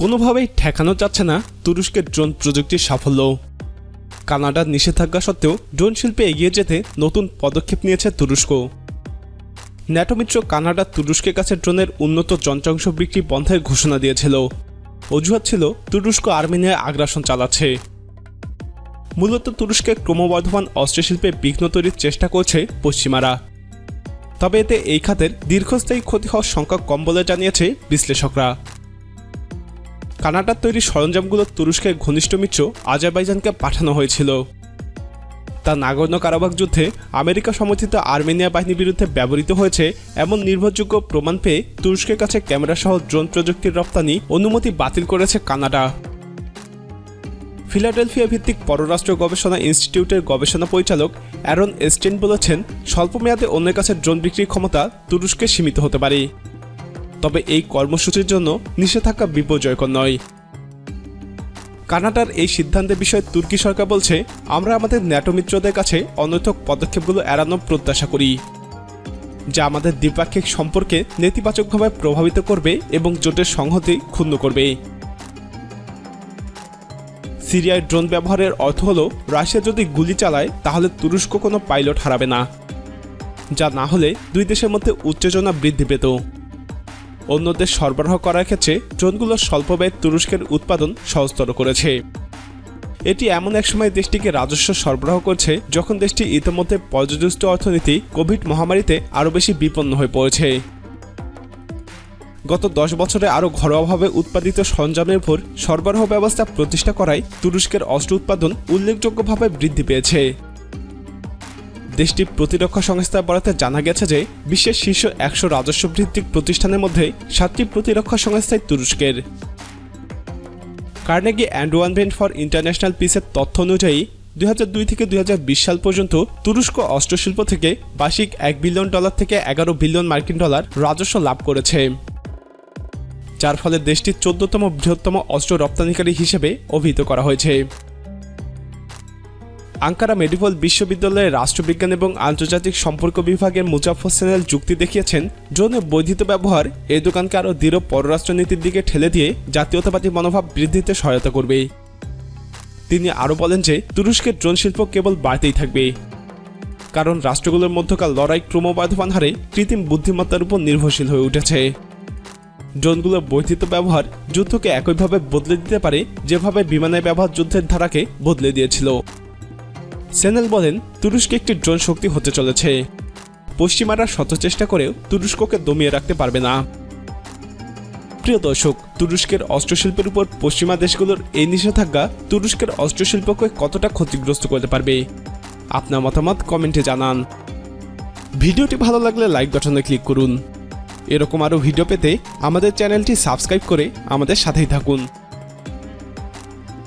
কোনোভাবেই ঠেকানো যাচ্ছে না তুরস্কের ড্রোন প্রযুক্তির সাফল্য। কানাডার নিষেধাজ্ঞা সত্ত্বেও ড্রোন শিল্পে এগিয়ে যেতে নতুন পদক্ষেপ নিয়েছে তুরস্ক। ন্যাটোমিত্র কানাডা তুরস্কের কাছে ড্রোনের উন্নত যন্ত্রাংশ বিক্রি বন্ধের ঘোষণা দিয়েছিল। অজুহাত ছিল তুরস্ক আর্মেনিয়ায় আগ্রাসন চালাচ্ছে। মূলত তুরস্কের ক্রমবর্ধমান অস্ত্রশিল্পে বিঘ্ন তৈরির চেষ্টা করছে পশ্চিমারা। তবে এতে এই খাতের দীর্ঘস্থায়ী ক্ষতি হওয়ার সংখ্যা কম বলে জানিয়েছে বিশ্লেষকরা। কানাডার তৈরি সরঞ্জামগুলো তুরস্কের ঘনিষ্ঠ মিত্র আজারবাইজানকে পাঠানো হয়েছিল। তা নাগর্ণ কারাবাগ যুদ্ধে আমেরিকা সমর্থিত আর্মেনিয়া বাহিনীর বিরুদ্ধে ব্যবহৃত হয়েছে এমন নির্ভরযোগ্য প্রমাণ পেয়ে তুরস্কের কাছে ক্যামেরা সহ ড্রোন প্রযুক্তির রপ্তানি অনুমতি বাতিল করেছে কানাডা। ফিলাডেলফিয়া ভিত্তিক পররাষ্ট্র গবেষণা ইনস্টিটিউটের গবেষণা পরিচালক অ্যারন এস্টেন বলেছেন, স্বল্পমেয়াদে অন্যের কাছে ড্রোন বিক্রির ক্ষমতা তুরস্কে সীমিত হতে পারে। তবে এই কর্মসূচির জন্য নিষেধাজ্ঞা বিপর্যয়কর নয়। কানাডার এই সিদ্ধান্তের বিষয়ে তুর্কি সরকার বলছে, আমরা আমাদের ন্যাটো মিত্রদের কাছে অনৈতিক পদক্ষেপগুলো এড়ানোর প্রত্যাশা করি, যা আমাদের দ্বিপাক্ষিক সম্পর্কে নেতিবাচকভাবে প্রভাবিত করবে এবং জোটের সংহতি ক্ষুণ্ণ করবে। সিরিয়ায় ড্রোন ব্যবহারের অর্থ হল, রাশিয়া যদি গুলি চালায়, তাহলে তুরস্ক কোনো পাইলট হারাবে না, যা না হলে দুই দেশের মধ্যে উত্তেজনা বৃদ্ধি পেত। অন্য দেশ সরবরাহ করার ক্ষেত্রে ড্রোনগুলোর স্বল্প ব্যয় তুরস্কের উৎপাদন সহজতর করেছে। এটি এমন এক সময় দেশটিকে রাজস্ব সরবরাহ করছে যখন দেশটি ইতিমধ্যে পর্যদুষ্ট অর্থনীতি কোভিড মহামারীতে আরও বেশি বিপন্ন হয়ে পড়েছে। গত দশ বছরে আরও ঘরোয়াভাবে উৎপাদিত সরঞ্জামের উপর সরবরাহ ব্যবস্থা প্রতিষ্ঠা করায় তুরস্কের অস্ত্র উৎপাদন উল্লেখযোগ্যভাবে বৃদ্ধি পেয়েছে। দেশটির প্রতিরক্ষা সংস্থার বরাতে জানা গেছে যে বিশ্বের শীর্ষ একশো রাজস্ব ভিত্তিক প্রতিষ্ঠানের মধ্যে সাতটি প্রতিরক্ষা সংস্থায় তুরস্কের। Carnegie and endowment for international পিসের তথ্য অনুযায়ী দুই হাজার দুই থেকে দুই হাজার বিশ সাল পর্যন্ত তুরস্ক অস্ত্রশিল্প থেকে বার্ষিক এক বিলিয়ন ডলার থেকে এগারো বিলিয়ন মার্কিন ডলার রাজস্ব লাভ করেছে। যার ফলে দেশটির চোদ্দতম বৃহত্তম অস্ত্র রপ্তানিকারী হিসেবে অভিহিত করা হয়েছে। আঙ্কারা মেডিকেল বিশ্ববিদ্যালয়ের রাষ্ট্রবিজ্ঞান এবং আন্তর্জাতিক সম্পর্ক বিভাগের মুজাফর সেনেল যুক্তি দেখিয়েছেন ড্রোনের বৈধিত ব্যবহার এই দোকানকে আরও দৃঢ় পররাষ্ট্রনীতির দিকে ঠেলে দিয়ে জাতীয়তাবাদী মনোভাব বৃদ্ধিতে সহায়তা করবে। তিনি আরও বলেন যে, তুরস্কের ড্রোন শিল্প কেবল বাড়তেই থাকবে, কারণ রাষ্ট্রগুলোর মধ্যকার লড়াই ক্রমবর্ধমান হারে কৃত্রিম বুদ্ধিমত্তার উপর নির্ভরশীল হয়ে উঠেছে। ড্রোনগুলোর বর্ধিত ব্যবহার যুদ্ধকে একইভাবে বদলে দিতে পারে, যেভাবে বিমানের ব্যবহার যুদ্ধের ধারাকে বদলে দিয়েছিল। সেনেল বলেন, তুরস্ক একটি ড্রোন শক্তি হতে চলেছে। পশ্চিমারা শত চেষ্টা করেও তুরস্ককে দমিয়ে রাখতে পারবে না। প্রিয় দর্শক, তুরস্কের অস্ত্রশিল্পের উপর পশ্চিমা দেশগুলোর এই নিষেধাজ্ঞা তুরস্কের অস্ত্রশিল্পকে কতটা ক্ষতিগ্রস্ত করতে পারবে? আপনার মতামত কমেন্টে জানান। ভিডিওটি ভালো লাগলে লাইক বাটনে ক্লিক করুন। এরকম আরও ভিডিও পেতে আমাদের চ্যানেলটি সাবস্ক্রাইব করে আমাদের সাথেই থাকুন।